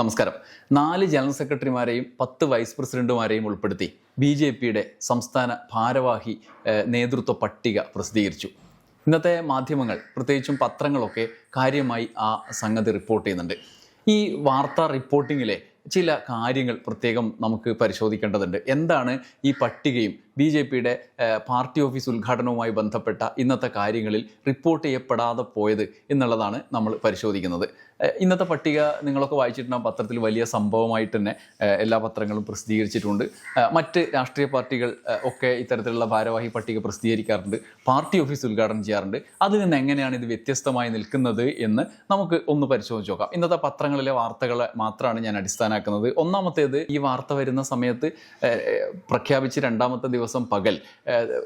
നമസ്കാരം. നാല് ജനറൽ സെക്രട്ടറിമാരെയും പത്ത് വൈസ് പ്രസിഡന്റുമാരെയും ഉൾപ്പെടുത്തി ബി ജെ പിയുടെ സംസ്ഥാന ഭാരവാഹി നേതൃത്വ പട്ടിക പ്രസിദ്ധീകരിച്ചു. ഇന്നത്തെ മാധ്യമങ്ങൾ പ്രത്യേകിച്ചും പത്രങ്ങളൊക്കെ കാര്യമായി ആ സംഗതി റിപ്പോർട്ട് ചെയ്യുന്നുണ്ട്. ഈ വാർത്താ റിപ്പോർട്ടിങ്ങിലെ ചില കാര്യങ്ങൾ പ്രത്യേകം നമുക്ക് പരിശോധിക്കേണ്ടതുണ്ട്. എന്താണ് ഈ പട്ടികയും ബി ജെ പിയുടെ പാർട്ടി ഓഫീസ് ഉദ്ഘാടനവുമായി ബന്ധപ്പെട്ട ഇന്നത്തെ കാര്യങ്ങളിൽ റിപ്പോർട്ട് ചെയ്യപ്പെടാതെ പോയത് എന്നുള്ളതാണ് നമ്മൾ പരിശോധിക്കുന്നത്. ഇന്നത്തെ പട്ടിക നിങ്ങളൊക്കെ വായിച്ചിട്ടുണ്ടാകും പത്രത്തിൽ വലിയ സംഭവമായിട്ട് തന്നെ എല്ലാ പത്രങ്ങളും പ്രസിദ്ധീകരിച്ചിട്ടുണ്ട്. മറ്റ് രാഷ്ട്രീയ പാർട്ടികൾ ഒക്കെ ഇത്തരത്തിലുള്ള ഭാരവാഹി പട്ടിക പ്രസിദ്ധീകരിക്കാറുണ്ട്. പാർട്ടി ഓഫീസ് ഉദ്ഘാടനം ചെയ്യാറുണ്ട്. അതിൽ നിന്ന് എങ്ങനെയാണ് ഇത് വ്യത്യസ്തമായി നിൽക്കുന്നത് എന്ന് നമുക്ക് ഒന്ന് പരിശോധിച്ച് നോക്കാം. ഇന്നത്തെ പത്രങ്ങളിലെ വാർത്തകളെ മാത്രമാണ് ഞാൻ അടിസ്ഥാനമാക്കുന്നത്. ഒന്നാമത്തേത് ഈ വാർത്ത വരുന്ന സമയത്ത് പ്രഖ്യാപിച്ച് രണ്ടാമത്തെ ദിവസം പകൽ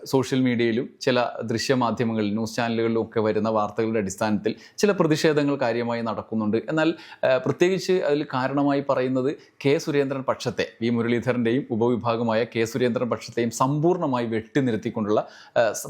സോഷ്യൽ മീഡിയയിലും ചില ദൃശ്യമാധ്യമങ്ങളിൽ ന്യൂസ് ചാനലുകളിലും ഒക്കെ വരുന്ന വാർത്തകളുടെ അടിസ്ഥാനത്തിൽ ചില പ്രതിഷേധങ്ങൾ കാര്യമായി നടക്കുന്നുണ്ട്. എന്നാൽ പ്രത്യേകിച്ച് അതിൽ കാരണമായി പറയുന്നത് കെ സുരേന്ദ്രൻ പക്ഷത്തെ വി മുരളീധരന്റെയും ഉപവിഭാഗമായ കെ സുരേന്ദ്രൻ പക്ഷത്തെയും സമ്പൂർണമായി വെട്ടിനിർത്തിക്കൊണ്ടുള്ള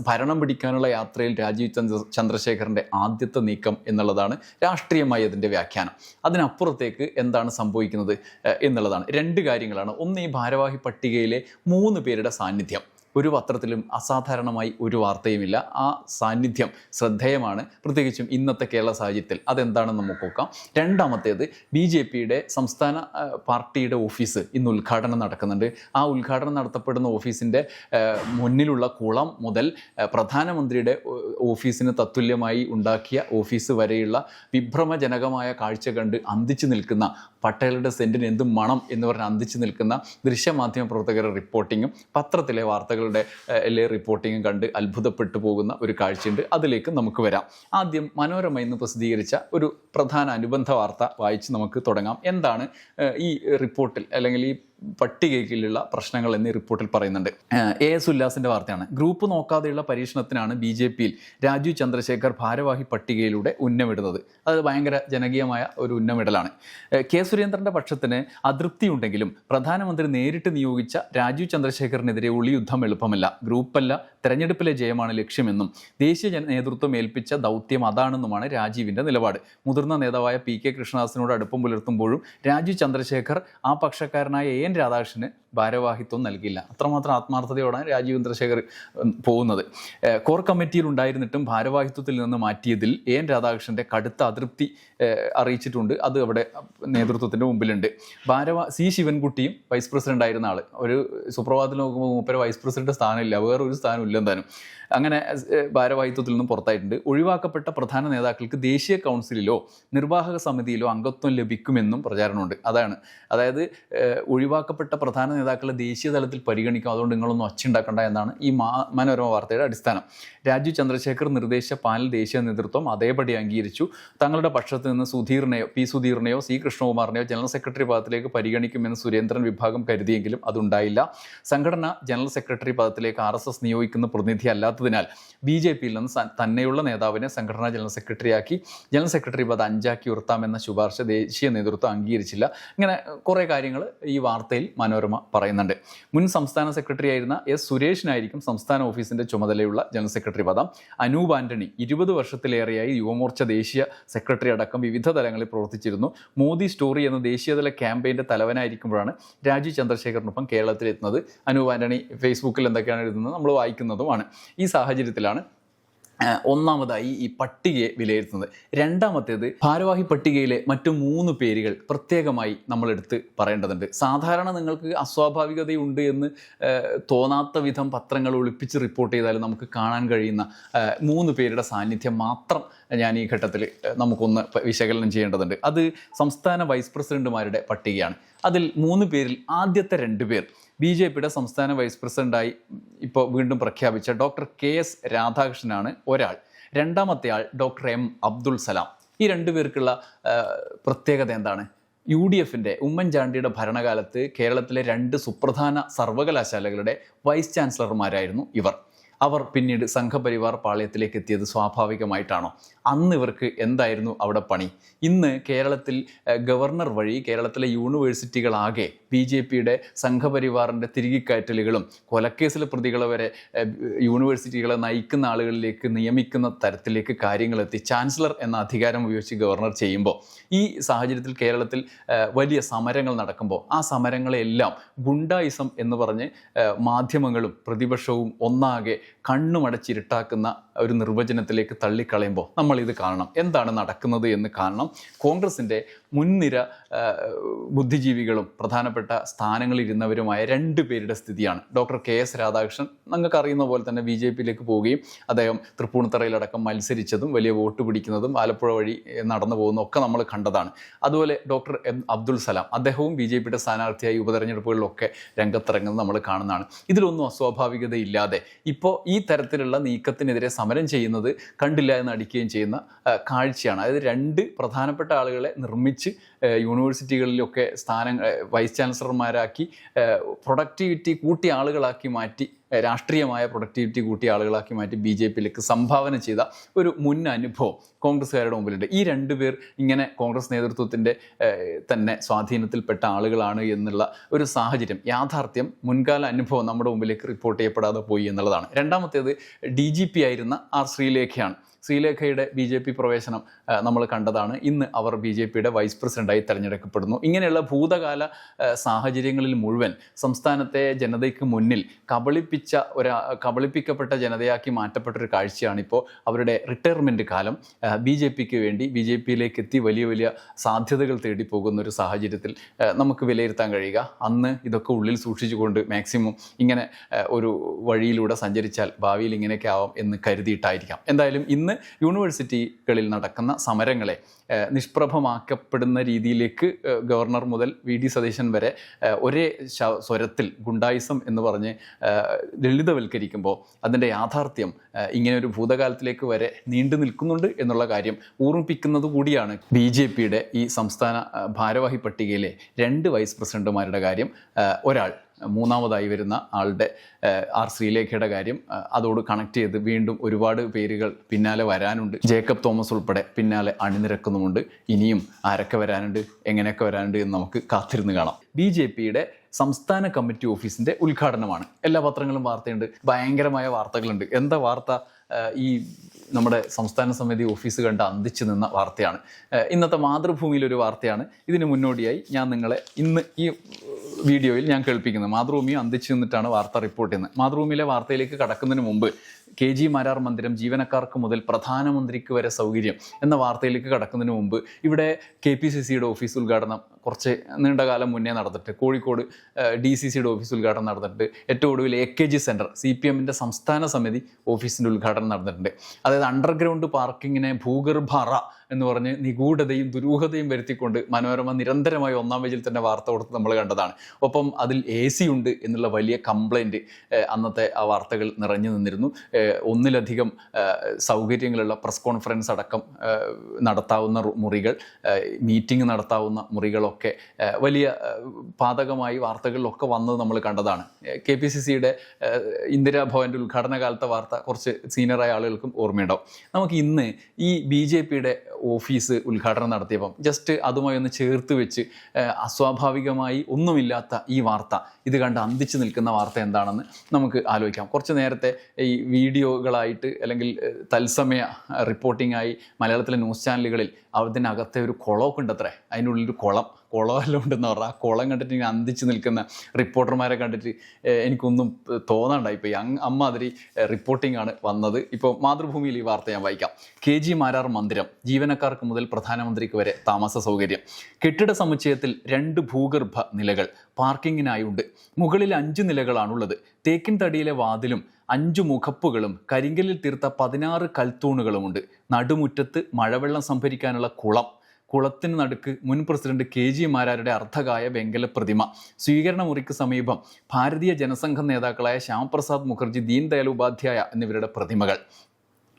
ഭരണം പിടിക്കാനുള്ള യാത്രയിൽ രാജീവ് ചന്ദ്ര ചന്ദ്രശേഖരന്റെ ആദ്യത്തെ നീക്കം എന്നുള്ളതാണ് രാഷ്ട്രീയമായി അതിന്റെ വ്യാഖ്യാനം. അതിനപ്പുറത്തേക്ക് എന്താണ് സംഭവിക്കുന്നത് എന്നുള്ളതാണ്. രണ്ട് കാര്യങ്ങളാണ്. ഒന്ന് ഈ ഭാരവാഹി പട്ടികയിലെ മൂന്ന് പേരുടെ സാന്നിധ്യം. ഒരു പത്രത്തിലും അസാധാരണമായി ഒരു വാർത്തയുമില്ല. ആ സാന്നിധ്യം ശ്രദ്ധേയമാണ്. പ്രത്യേകിച്ചും ഇന്നത്തെ കേരള സാഹചര്യത്തിൽ അതെന്താണെന്ന് നമുക്ക് നോക്കാം. രണ്ടാമത്തേത് ബി ജെ പിയുടെ സംസ്ഥാന പാർട്ടിയുടെ ഓഫീസ് ഇന്ന് ഉദ്ഘാടനം നടക്കുന്നുണ്ട്. ആ ഉദ്ഘാടനം നടത്തപ്പെടുന്ന ഓഫീസിന്റെ മുന്നിലുള്ള കുളം മുതൽ പ്രധാനമന്ത്രിയുടെ ഓഫീസിന് തത്തുല്യമായി ഉണ്ടാക്കിയ ഓഫീസ് വരെയുള്ള വിഭ്രമജനകമായ കാഴ്ച കണ്ട് അന്തിച്ചു നിൽക്കുന്ന പട്ടേലുടെ സെന്റിന് എന്തും മണം എന്ന് പറഞ്ഞ് അന്തിച്ചു നിൽക്കുന്ന ദൃശ്യമാധ്യമ പ്രവർത്തകരുടെ റിപ്പോർട്ടിങ്ങും പത്രത്തിലെ വാർത്തകളുടെ ഏഹ്, എല്ലാ റിപ്പോർട്ടിങ്ങും കണ്ട് അത്ഭുതപ്പെട്ടു പോകുന്ന ഒരു കാഴ്ചയുണ്ട്. അതിലേക്ക് നമുക്ക് വരാം. ആദ്യം മനോരമ ഇന്ന് പ്രസിദ്ധീകരിച്ച ഒരു പ്രധാന അനുബന്ധ വാർത്ത വായിച്ച് നമുക്ക് തുടങ്ങാം. എന്താണ് ഈ റിപ്പോർട്ടിൽ അല്ലെങ്കിൽ ഈ പട്ടികയിലുള്ള പ്രശ്നങ്ങൾ എന്നീ റിപ്പോർട്ടിൽ പറയുന്നുണ്ട്. എ എസ് ഉല്ലാസിന്റെ വാർത്തയാണ്. ഗ്രൂപ്പ് നോക്കാതെയുള്ള പരീക്ഷണത്തിനാണ് ബി ജെ പിയിൽ രാജീവ് ചന്ദ്രശേഖർ ഭാരവാഹി പട്ടികയിലൂടെ ഉന്നമിടുന്നത്. അത് ഭയങ്കര ജനകീയമായ ഒരു ഉന്നമിടലാണ്. കെ സുരേന്ദ്രന്റെ പക്ഷത്തിന് അതൃപ്തിയുണ്ടെങ്കിലും പ്രധാനമന്ത്രി നേരിട്ട് നിയോഗിച്ച രാജീവ് ചന്ദ്രശേഖറിനെതിരെ ഒളിയുദ്ധം എളുപ്പമല്ല. ഗ്രൂപ്പല്ല തെരഞ്ഞെടുപ്പിലെ ജയമാണ് ലക്ഷ്യമെന്നും ദേശീയ നേതൃത്വം ഏൽപ്പിച്ച ദൗത്യം അതാണെന്നുമാണ് രാജീവിന്റെ നിലപാട്. മുതിർന്ന നേതാവായ പി കെ കൃഷ്ണദാസിനോട് അടുപ്പം പുലർത്തുമ്പോഴും രാജീവ് ചന്ദ്രശേഖർ ആ പക്ഷക്കാരനായ എൻ രാധാകൃഷ്ണന് ഭാരവാഹിത്വം നൽകില്ല അത്രമാത്രം ആത്മാർത്ഥതയോടാണ് രാജീവ് ചന്ദ്രശേഖർ പോകുന്നത്. കോർ കമ്മിറ്റിയിൽ ഉണ്ടായിരുന്നിട്ടും ഭാരവാഹിത്വത്തിൽ നിന്ന് മാറ്റിയതിൽ എ എൻ രാധാകൃഷ്ണന്റെ കടുത്ത അതൃപ്തി അറിയിച്ചിട്ടുണ്ട്. അത് അവിടെ നേതൃത്വത്തിന്റെ മുമ്പിലുണ്ട്. ഭാരവാ സി ശിവൻകുട്ടിയും വൈസ് പ്രസിഡന്റ് ആയിരുന്ന ആൾ ഒരു സുപ്രഭാതത്തിൽ നോക്കുമ്പോൾ മൂപ്പര വൈസ് പ്രസിഡന്റ് സ്ഥാനമില്ല. വേറൊരു സ്ഥാനം ഇല്ലെന്താനും അങ്ങനെ ഭാരവാഹിത്വത്തിൽ നിന്നും പുറത്തായിട്ടുണ്ട്. ഒഴിവാക്കപ്പെട്ട പ്രധാന നേതാക്കൾക്ക് ദേശീയ കൗൺസിലിലോ നിർവാഹക സമിതിയിലോ അംഗത്വം ലഭിക്കുമെന്നും പ്രചാരണമുണ്ട്. അതാണ്. അതായത് ഒഴിവാക്കപ്പെട്ട പ്രധാന നേതാക്കളെ ദേശീയ തലത്തിൽ പരിഗണിക്കും. അതുകൊണ്ട് നിങ്ങളൊന്നും ഒച്ചുണ്ടാക്കണ്ട എന്നാണ് ഈ മനോരമ വാർത്തയുടെ അടിസ്ഥാനം. രാജു ചന്ദ്രശേഖർ നിർദ്ദേശിച്ച പാനൽ ദേശീയ നേതൃത്വം അതേപടി അംഗീകരിച്ചു. തങ്ങളുടെ പക്ഷത്ത് നിന്ന് സുധീറിനെയോ പി സുധീറിനെയോ സി കൃഷ്ണകുമാറിനെയോ ജനറൽ സെക്രട്ടറി പദത്തിലേക്ക് പരിഗണിക്കുമെന്ന് സുരേന്ദ്രൻ വിഭാഗം കരുതിയെങ്കിലും അതുണ്ടായില്ല. സംഘടന ജനറൽ സെക്രട്ടറി പദത്തിലേക്ക് ആർ നിയോഗിക്കുന്ന പ്രതിനിധി അല്ലാത്തതിനാൽ ബി ജെ പിയിൽ നിന്ന് തന്നെയുള്ള നേതാവിനെ സംഘടനാ ജനറൽ സെക്രട്ടറിയാക്കി. ജനറൽ സെക്രട്ടറി പദം അഞ്ചാക്കി ഉയർത്താമെന്ന ശുപാർശ ദേശീയ നേതൃത്വം അംഗീകരിച്ചില്ല. ഇങ്ങനെ കുറേ കാര്യങ്ങൾ ഈ വാർത്തയിൽ മനോരമ പറയുന്നുണ്ട്. മുൻ സംസ്ഥാന സെക്രട്ടറി ആയിരുന്ന എസ് സുരേഷിനായിരിക്കും സംസ്ഥാന ഓഫീസിന്റെ ചുമതലയുള്ള ജനറൽ സെക്രട്ടറി പദം. അനൂപ് ആന്റണി ഇരുപത് വർഷത്തിലേറെയായി യുവമോർച്ച ദേശീയ സെക്രട്ടറി അടക്കം വിവിധ തലങ്ങളിൽ പ്രവർത്തിച്ചിരുന്നു. മോദി സ്റ്റോറി എന്ന ദേശീയതല ക്യാമ്പയിന്റെ തലവനായിരിക്കുമ്പോഴാണ് രാജീവ് ചന്ദ്രശേഖറിനൊപ്പം കേരളത്തിലെത്തുന്നത്. അനൂപ് ആന്റണി ഫേസ്ബുക്കിൽ എന്തൊക്കെയാണ് എഴുതുന്നത്? നമ്മൾ വായിക്കുന്നതുമാണ്. ഈ സാഹചര്യത്തിലാണ് ഒന്നാമതായി ഈ പട്ടികയെ വിലയിരുത്തുന്നത്. രണ്ടാമത്തേത് ഭാരവാഹി പട്ടികയിലെ മറ്റു മൂന്ന് പേരുകൾ പ്രത്യേകമായി നമ്മൾ എടുത്ത് പറയേണ്ടതുണ്ട്. സാധാരണ നിങ്ങൾക്ക് അസ്വാഭാവികതയുണ്ട് എന്ന് തോന്നാത്ത വിധം പത്രങ്ങൾ ഒളിപ്പിച്ച് റിപ്പോർട്ട് ചെയ്താലും നമുക്ക് കാണാൻ കഴിയുന്ന മൂന്ന് പേരുടെ സാന്നിധ്യം മാത്രം ഞാൻ ഈ ഘട്ടത്തിൽ നമുക്കൊന്ന് വിശകലനം ചെയ്യേണ്ടതുണ്ട്. അത് സംസ്ഥാന വൈസ് പ്രസിഡന്റുമാരുടെ പട്ടികയാണ്. അതിൽ മൂന്ന് പേരിൽ ആദ്യത്തെ രണ്ട് പേർ ബി ജെ പിയുടെ സംസ്ഥാന വൈസ് പ്രസിഡന്റായി ഇപ്പോൾ വീണ്ടും പ്രഖ്യാപിച്ച ഡോക്ടർ കെ എസ് രാധാകൃഷ്ണനാണ് ഒരാൾ. രണ്ടാമത്തെ ആൾ ഡോക്ടർ എം അബ്ദുൾ സലാം. ഈ രണ്ടു പേർക്കുള്ള പ്രത്യേകത എന്താണ്? യു ഡി എഫിന്റെ ഉമ്മൻചാണ്ടിയുടെ ഭരണകാലത്ത് കേരളത്തിലെ രണ്ട് സുപ്രധാന സർവകലാശാലകളുടെ വൈസ് ചാൻസലർമാരായിരുന്നു ഇവർ. അവർ പിന്നീട് സംഘപരിവാർ പാളയത്തിലേക്ക് എത്തിയത് സ്വാഭാവികമായിട്ടാണോ? അന്ന് ഇവർക്ക് എന്തായിരുന്നു അവിടെ പണി? ഇന്ന് കേരളത്തിൽ ഗവർണർ വഴി കേരളത്തിലെ യൂണിവേഴ്സിറ്റികളാകെ ബി ജെ പിയുടെ സംഘപരിവാറിന്റെ തിരികിക്കയറ്റലുകളും കൊലക്കേസിലെ പ്രതികളെ വരെ യൂണിവേഴ്സിറ്റികളെ നയിക്കുന്ന ആളുകളിലേക്ക് നിയമിക്കുന്ന തരത്തിലേക്ക് കാര്യങ്ങൾ എത്തി. ചാൻസലർ എന്ന അധികാരം ഉപയോഗിച്ച് ഗവർണർ ചെയ്യുമ്പോൾ ഈ സാഹചര്യത്തിൽ കേരളത്തിൽ വലിയ സമരങ്ങൾ നടക്കുമ്പോൾ ആ സമരങ്ങളെല്ലാം ഗുണ്ടായിസം എന്ന് പറഞ്ഞ് മാധ്യമങ്ങളും പ്രതിപക്ഷവും ഒന്നാകെ കണ്ണുമടച്ചിരുട്ടാക്കുന്ന ഒരു നിർവചനത്തിലേക്ക് തള്ളിക്കളയുമ്പോൾ നമ്മൾ ഇത് കാണണം. എന്താണ് നടക്കുന്നത് എന്ന് കാണണം. കോൺഗ്രസിന്റെ മുൻനിര ബുദ്ധിജീവികളും പ്രധാനപ്പെട്ട സ്ഥാനങ്ങളിരുന്നവരുമായ രണ്ട് പേരുടെ സ്ഥിതിയാണ്. ഡോക്ടർ കെ എസ് രാധാകൃഷ്ണൻ നിങ്ങൾക്ക് അറിയുന്ന പോലെ തന്നെ ബി ജെ പിയിലേക്ക് പോവുകയും അദ്ദേഹം തൃപ്പൂണിത്തറയിലടക്കം മത്സരിച്ചതും വലിയ വോട്ട് പിടിക്കുന്നതും ആലപ്പുഴ വഴി നടന്നു പോകുന്നതും ഒക്കെ നമ്മൾ കണ്ടതാണ്. അതുപോലെ ഡോക്ടർ എം അബ്ദുൽ സലാം അദ്ദേഹവും ബി ജെ പിയുടെ സ്ഥാനാർത്ഥിയായി ഉപതെരഞ്ഞെടുപ്പുകളിലൊക്കെ രംഗത്തിറങ്ങുന്നത് നമ്മൾ കാണുന്നതാണ്. ഇതിലൊന്നും അസ്വാഭാവികതയില്ലാതെ ഇപ്പോൾ ഈ തരത്തിലുള്ള നീക്കത്തിനെതിരെ സമരം ചെയ്യുന്നത് കണ്ടില്ല എന്ന് അടിക്കുകയും ചെയ്യുന്ന കാഴ്ചയാണ്. അതായത് രണ്ട് പ്രധാനപ്പെട്ട ആളുകളെ നിർമ്മിച്ച് ആ, യൂണിവേഴ്സിറ്റികളിലൊക്കെ സ്ഥാനം വൈസ് ചാൻസലർമാരാക്കി പ്രൊഡക്ടിവിറ്റി കൂട്ടിയ ആളുകളാക്കി മാറ്റി രാഷ്ട്രീയമായ പ്രൊഡക്ടിവിറ്റി കൂട്ടിയ ആളുകളാക്കി മാറ്റി ബി ജെ പിയിലേക്ക് സംഭാവന ചെയ്ത ഒരു മുൻ അനുഭവം കോൺഗ്രസ്സുകാരുടെ മുമ്പിലുണ്ട്. ഈ രണ്ടുപേർ ഇങ്ങനെ കോൺഗ്രസ് നേതൃത്വത്തിന്റെ തന്നെ സ്വാധീനത്തിൽപ്പെട്ട ആളുകളാണ് എന്നുള്ള ഒരു സാഹചര്യം യാഥാർത്ഥ്യം മുൻകാല അനുഭവം നമ്മുടെ മുമ്പിലേക്ക് റിപ്പോർട്ട് ചെയ്യപ്പെടാതെ പോയി എന്നുള്ളതാണ്. രണ്ടാമത്തേത് ഡി ആയിരുന്ന ആർ ശ്രീലേഖയാണ്. ശ്രീലേഖയുടെ ബി ജെ പി പ്രവേശനം നമ്മൾ കണ്ടതാണ്. ഇന്ന് അവർ ബി ജെ പിയുടെ വൈസ് പ്രസിഡന്റായി തെരഞ്ഞെടുക്കപ്പെടുന്നു. ഇങ്ങനെയുള്ള ഭൂതകാല സാഹചര്യങ്ങളിൽ മുഴുവൻ സംസ്ഥാനത്തെ ജനതയ്ക്ക് മുന്നിൽ കബളിപ്പിച്ച ഒരു കബളിപ്പിക്കപ്പെട്ട ജനതയാക്കി മാറ്റപ്പെട്ടൊരു കാഴ്ചയാണ് ഇപ്പോൾ അവരുടെ റിട്ടയർമെന്റ് കാലം. ബി ജെ പിക്ക് വേണ്ടി ബി ജെ പിയിലേക്ക് എത്തി വലിയ വലിയ സാധ്യതകൾ തേടി പോകുന്ന ഒരു സാഹചര്യത്തിൽ നമുക്ക് വിലയിരുത്താൻ കഴിയുക. അന്ന് ഇതൊക്കെ ഉള്ളിൽ സൂക്ഷിച്ചുകൊണ്ട് മാക്സിമം ഇങ്ങനെ ഒരു വഴിയിലൂടെ സഞ്ചരിച്ചാൽ ഭാവിയിൽ ഇങ്ങനെയൊക്കെ ആവാം എന്ന് കരുതിയിട്ടായിരിക്കാം. എന്തായാലും ഇന്ന് യൂണിവേഴ്സിറ്റികളിൽ നടക്കുന്ന സമരങ്ങളെ നിഷ്പ്രഭമാക്കപ്പെടുന്ന രീതിയിലേക്ക് ഗവർണർ മുതൽ വി. ഡി. സതീശൻ വരെ ഒരേ സ്വരത്തിൽ ഗുണ്ടായിസം എന്ന് പറഞ്ഞ് ലളിതവൽക്കരിക്കുമ്പോൾ അതിന്റെ യാഥാർത്ഥ്യം ഇങ്ങനെ ഒരു ഭൂതകാലത്തിലേക്ക് വരെ നീണ്ടു നിൽക്കുന്നുണ്ട് എന്നുള്ള കാര്യം ഓർമ്മിപ്പിക്കുന്നത് കൂടിയാണ് ബി. ജെ. പിയുടെ ഈ സംസ്ഥാന ഭാരവാഹി പട്ടികയിലെ രണ്ട് വൈസ് പ്രസിഡന്റുമാരുടെ കാര്യം ഒരാൾ മൂന്നാമതായി വരുന്ന ആളുടെ ആർ ശ്രീലേഖയുടെ കാര്യം അതോട് കണക്ട് ചെയ്ത് വീണ്ടും ഒരുപാട് പേരുകൾ പിന്നാലെ വരാനുണ്ട്. ജേക്കബ് തോമസ് ഉൾപ്പെടെ പിന്നാലെ അണിനിരക്കുന്നുമുണ്ട്. ഇനിയും ആരൊക്കെ വരാനുണ്ട് എങ്ങനെയൊക്കെ വരാനുണ്ട് എന്ന് നമുക്ക് കാത്തിരുന്ന് കാണാം. ബി ജെ പിയുടെ സംസ്ഥാന കമ്മിറ്റി ഓഫീസിന്റെ ഉദ്ഘാടനമാണ്. എല്ലാ പത്രങ്ങളും വാർത്തയുണ്ട്. ഭയങ്കരമായ വാർത്തകളുണ്ട്. എന്താ വാർത്ത? ഈ നമ്മുടെ സംസ്ഥാന സമിതി ഓഫീസ് കണ്ട് അന്തിച്ചു നിന്ന വാർത്തയാണ്. ഇന്നത്തെ മാതൃഭൂമിയിലൊരു വാർത്തയാണ്. ഇതിന് മുന്നോടിയായി ഞാൻ നിങ്ങളെ ഇന്ന് ഈ വീഡിയോയിൽ ഞാൻ കേൾപ്പിക്കുന്നത് മാതൃഭൂമി അന്തിച്ചു നിന്നിട്ടാണ് വാർത്ത റിപ്പോർട്ട് ചെയ്യുന്നത്. മാതൃഭൂമിയിലെ വാർത്തയിലേക്ക് കടക്കുന്നതിന് മുമ്പ് കെ ജി മാരാർ മന്ദിരം ജീവനക്കാർക്ക് മുതൽ പ്രധാനമന്ത്രിക്ക് വരെ സൗകര്യം എന്ന വാർത്തയിലേക്ക് കടക്കുന്നതിന് മുമ്പ് ഇവിടെ കെ പി സി സിയുടെ ഓഫീസ് ഉദ്ഘാടനം കുറച്ച് നീണ്ടകാലം മുന്നേ നടന്നിട്ട് കോഴിക്കോട് ഡി സി സിയുടെ ഓഫീസ് ഉദ്ഘാടനം നടന്നിട്ട് ഏറ്റവും ഒടുവിൽ എ കെ ജി സെന്റർ സി പി എമ്മിന്റെ സംസ്ഥാന സമിതി ഓഫീസിന്റെ ഉദ്ഘാടനം നടന്നിട്ടുണ്ട്. അതായത് അണ്ടർഗ്രൗണ്ട് പാർക്കിങ്ങിനെ ഭൂഗർഭ അറ എന്ന് പറഞ്ഞ് നിഗൂഢതയും ദുരൂഹതയും വരുത്തിക്കൊണ്ട് മനോരമ നിരന്തരമായി ഒന്നാം പേജിൽ തന്നെ വാർത്ത കൊടുത്ത് നമ്മൾ കണ്ടതാണ്. ഒപ്പം അതിൽ എ സി ഉണ്ട് എന്നുള്ള വലിയ കംപ്ലൈന്റ് അന്നത്തെ ആ വാർത്തകൾ നിറഞ്ഞു നിന്നിരുന്നു. ഒന്നിലധികം സൗകര്യങ്ങളുള്ള പ്രസ് കോൺഫറൻസ് അടക്കം നടത്താവുന്ന മുറികൾ മീറ്റിംഗ് നടത്താവുന്ന മുറികളൊക്കെ വലിയ പാതകമായി വാർത്തകളിലൊക്കെ വന്നത് നമ്മൾ കണ്ടതാണ്. കെ പി സി സിയുടെ ഇന്ദിരാഭവന്റെ ഉദ്ഘാടന കാലത്തെ വാർത്ത കുറച്ച് സീനിയറായ ആളുകൾക്കും ഓർമ്മയുണ്ടാവും. നമുക്ക് ഇന്ന് ഈ ബി ജെ പിയുടെ ഓഫീസ് ഉദ്ഘാടനം നടത്തിയപ്പം ജസ്റ്റ് അതുമായി ഒന്ന് ചേർത്ത് വെച്ച് അസ്വാഭാവികമായി ഒന്നുമില്ലാത്ത ഈ വാർത്ത ഇത് കണ്ട് അന്തിച്ചു നിൽക്കുന്ന വാർത്ത എന്താണെന്ന് നമുക്ക് ആലോചിക്കാം. കുറച്ച് നേരത്തെ ഈ വീഡിയോകളായിട്ട് അല്ലെങ്കിൽ തത്സമയ റിപ്പോർട്ടിംഗ് ആയി മലയാളത്തിലെ ന്യൂസ് ചാനലുകളിൽ അതിനകത്തെ ഒരു കുളമൊക്കെ ഉണ്ടത്രേ അതിനുള്ളിൽ ഒരു കുളം. കുളമെല്ലാം ഉണ്ടെന്ന് പറഞ്ഞാൽ ആ കുളം കണ്ടിട്ട് ഇങ്ങനെ അന്തിച്ച് നിൽക്കുന്ന റിപ്പോർട്ടർമാരെ കണ്ടിട്ട് എനിക്കൊന്നും തോന്നാണ്ടായി. പോയി അങ് അമ്മാതിരി റിപ്പോർട്ടിംഗ് ആണ് വന്നത്. ഇപ്പോൾ മാതൃഭൂമിയിൽ ഈ വാർത്ത ഞാൻ വായിക്കാം. കെ ജി മാരാർ മന്ദിരം ജീവനക്കാർക്ക് മുതൽ പ്രധാനമന്ത്രിക്ക് വരെ താമസ സൗകര്യം. കെട്ടിട സമുച്ചയത്തിൽ രണ്ട് ഭൂഗർഭ നിലകൾ പാർക്കിങ്ങിനായുണ്ട്. മുകളിൽ അഞ്ച് നിലകളാണുള്ളത്. തേക്കിൻ തടിയിലെ വാതിലും അഞ്ചു മുഖപ്പുകളും കരിങ്കലിൽ തീർത്ത പതിനാറ് കൽത്തൂണുകളുമുണ്ട്. നടുമുറ്റത്ത് മഴവെള്ളം സംഭരിക്കാനുള്ള കുളം. കുളത്തിന് നടുക്ക് മുൻ പ്രസിഡന്റ് കെ ജി മാരാരുടെ അർദ്ധകായ വെങ്കല പ്രതിമ. സ്വീകരണ മുറിക്ക് സമീപം ഭാരതീയ ജനസംഘം നേതാക്കളായ ശ്യാമപ്രസാദ് മുഖർജി ദീൻദയാൽ ഉപാധ്യായ എന്നിവരുടെ പ്രതിമകൾ.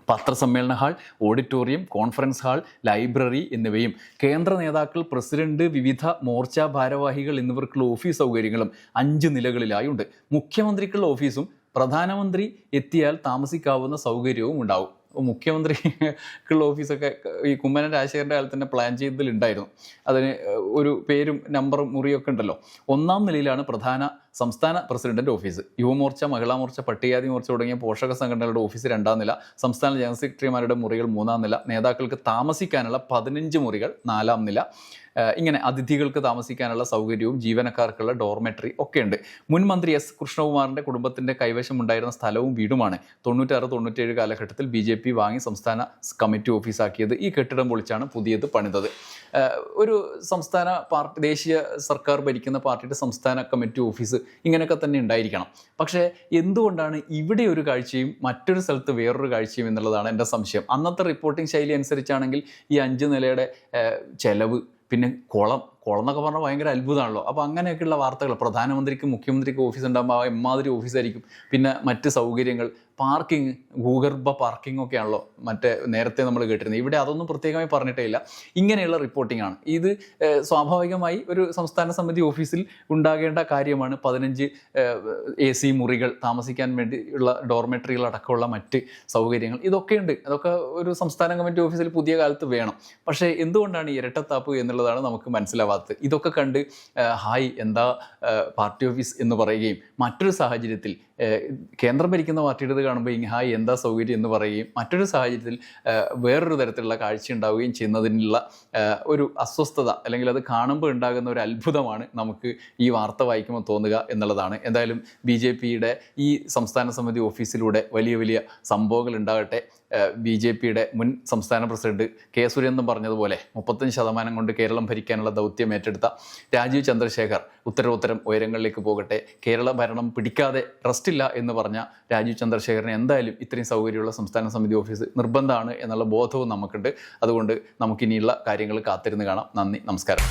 പത്രസമ്മേളന hall auditorium conference hall library എന്നിവയും കേന്ദ്ര നേതാക്കൾ പ്രസിഡന്റ് വിവിധ മോർച്ച ഭാരവാഹികൾ എന്നിവർക്കുള്ള ഓഫീസ് സൗകര്യങ്ങളും അഞ്ച് നിലകളിലായുണ്ട് മുഖ്യമന്ത്രിക്കുള്ള ഓഫീസും പ്രധാനമന്ത്രി എത്തിയാൽ താമസിക്കാവുന്ന സൗകര്യവും ഉണ്ടാവും. മുഖ്യമന്ത്രിക്കുള്ള ഓഫീസൊക്കെ ഈ കുമ്മനം രാജശേഖരന്റെ കാലത്ത് തന്നെ പ്ലാൻ ചെയ്തതിലുണ്ടായിരുന്നു. അതിന് ഒരു പേരും നമ്പറും മുറിയൊക്കെ ഉണ്ടല്ലോ. ഒന്നാം നിലയിലാണ് പ്രധാന സംസ്ഥാന പ്രസിഡന്റിന്റെ ഓഫീസ്. യുവമോർച്ച മഹിളാ മോർച്ച പട്ടികജാതി മോർച്ച തുടങ്ങിയ പോഷക സംഘടനകളുടെ ഓഫീസ് രണ്ടാം നില. സംസ്ഥാന ജനറൽ സെക്രട്ടറിമാരുടെ മുറികൾ മൂന്നാം നില. നേതാക്കൾക്ക് താമസിക്കാനുള്ള പതിനഞ്ച് മുറികൾ നാലാം നില. ഇങ്ങനെ അതിഥികൾക്ക് താമസിക്കാനുള്ള സൗകര്യവും ജീവനക്കാർക്കുള്ള ഡോർമെറ്ററി ഒക്കെ ഉണ്ട് മുൻ മന്ത്രി എസ്. കൃഷ്ണകുമാറിന്റെ കുടുംബത്തിന്റെ കൈവശം ഉണ്ടായിരുന്ന സ്ഥലവും വീടുമാണ്. തൊണ്ണൂറ്റാറ് തൊണ്ണൂറ്റേഴ് കാലഘട്ടത്തിൽ ബി വാങ്ങി സംസ്ഥാന കമ്മിറ്റി ഓഫീസാക്കിയത്. ഈ കെട്ടിടം പൊളിച്ചാണ് പുതിയത് പണിതത്. ഒരു സംസ്ഥാന പാർട്ടി ദേശീയ സർക്കാർ ഭരിക്കുന്ന പാർട്ടിയുടെ സംസ്ഥാന കമ്മിറ്റി ഓഫീസ് ഇങ്ങനെയൊക്കെ തന്നെ ഉണ്ടായിരിക്കണം. പക്ഷേ എന്തുകൊണ്ടാണ് ഇവിടെ ഒരു കാഴ്ചയും മറ്റൊരു സ്ഥലത്ത് വേറൊരു കാഴ്ചയും എന്നുള്ളതാണ് എന്റെ സംശയം. അന്നത്തെ റിപ്പോർട്ടിംഗ് ശൈലി അനുസരിച്ചാണെങ്കിൽ ഈ അഞ്ച് നിലയുടെ ചെലവ് പിന്നെ കുളം കുളം എന്നൊക്കെ പറഞ്ഞാൽ ഭയങ്കര അത്ഭുതമാണല്ലോ. അപ്പോൾ അങ്ങനെയൊക്കെയുള്ള വാർത്തകൾ പ്രധാനമന്ത്രിക്ക് മുഖ്യമന്ത്രിക്ക് ഓഫീസ് ഉണ്ടാകുമ്പോൾ എമ്മാതിരി ഓഫീസായിരിക്കും. പിന്നെ മറ്റ് സൗകര്യങ്ങൾ പാർക്കിംഗ് ഭൂഗർഭ പാർക്കിംഗ് ഒക്കെ ആണല്ലോ മറ്റേ നേരത്തെ നമ്മൾ കേട്ടിരുന്നത്. ഇവിടെ അതൊന്നും പ്രത്യേകമായി പറഞ്ഞിട്ടേ ഇല്ല ഇങ്ങനെയുള്ള റിപ്പോർട്ടിംഗ് ആണ്. ഇത് സ്വാഭാവികമായി ഒരു സംസ്ഥാന സമിതി ഓഫീസിൽ ഉണ്ടാകേണ്ട കാര്യമാണ് പതിനഞ്ച് എ സി മുറികൾ താമസിക്കാൻ വേണ്ടിയുള്ള ഡോർമെട്രികൾ അടക്കമുള്ള മറ്റ് സൗകര്യങ്ങൾ. ഇതൊക്കെ ഉണ്ട്. അതൊക്കെ ഒരു സംസ്ഥാന കമ്മിറ്റി ഓഫീസിൽ പുതിയ കാലത്ത് വേണം. പക്ഷേ എന്തുകൊണ്ടാണ് ഇരട്ടത്താപ്പ് എന്നുള്ളതാണ് നമുക്ക് മനസ്സിലാവാത്തത്. ഇതൊക്കെ കണ്ട് ഹായ് എന്താ പാർട്ടി ഓഫീസ് എന്ന് പറയുകയും മറ്റൊരു സാഹചര്യത്തിൽ കേന്ദ്രം ഭരിക്കുന്ന പാർട്ടിയുടേത് കാണുമ്പോൾ ഇങ്ങനെ ഹായ് എന്താ സൗകര്യം? എന്ന് പറയുകയും മറ്റൊരു സാഹചര്യത്തിൽ വേറൊരു തരത്തിലുള്ള കാഴ്ച ഉണ്ടാവുകയും ചെയ്യുന്നതിനുള്ള ഒരു അസ്വസ്ഥത അല്ലെങ്കിൽ അത് കാണുമ്പോൾ ഉണ്ടാകുന്ന ഒരു അത്ഭുതമാണ് നമുക്ക് ഈ വാർത്ത വായിക്കുമ്പോൾ തോന്നുക എന്നുള്ളതാണ്. എന്തായാലും ബി ജെ പിയുടെ ഈ സംസ്ഥാന സമിതി ഓഫീസിലൂടെ വലിയ വലിയ സംഭവങ്ങൾ ഉണ്ടാകട്ടെ. ബി ജെ പിയുടെ മുൻ സംസ്ഥാന പ്രസിഡന്റ് കെ സുരേന്ദ്രൻ പറഞ്ഞതുപോലെ മുപ്പത്തഞ്ച് ശതമാനം കൊണ്ട് കേരളം ഭരിക്കാനുള്ള ദൗത്യം ഏറ്റെടുത്ത രാജീവ് ചന്ദ്രശേഖർ ഉത്തരോത്തരം ഉയരങ്ങളിലേക്ക് പോകട്ടെ. കേരള ഭരണം പിടിക്കാതെ റെസ്റ്റില്ല എന്ന് പറഞ്ഞ രാജീവ് ചന്ദ്രശേഖരന് എന്തായാലും ഇത്രയും സൗകര്യമുള്ള സംസ്ഥാന സമിതി ഓഫീസ് നിർബന്ധമാണ് എന്നുള്ള ബോധവും നമുക്കുണ്ട്. അതുകൊണ്ട് നമുക്കിനിയുള്ള കാര്യങ്ങൾ കാത്തിരുന്ന് കാണാം. നന്ദി നമസ്കാരം.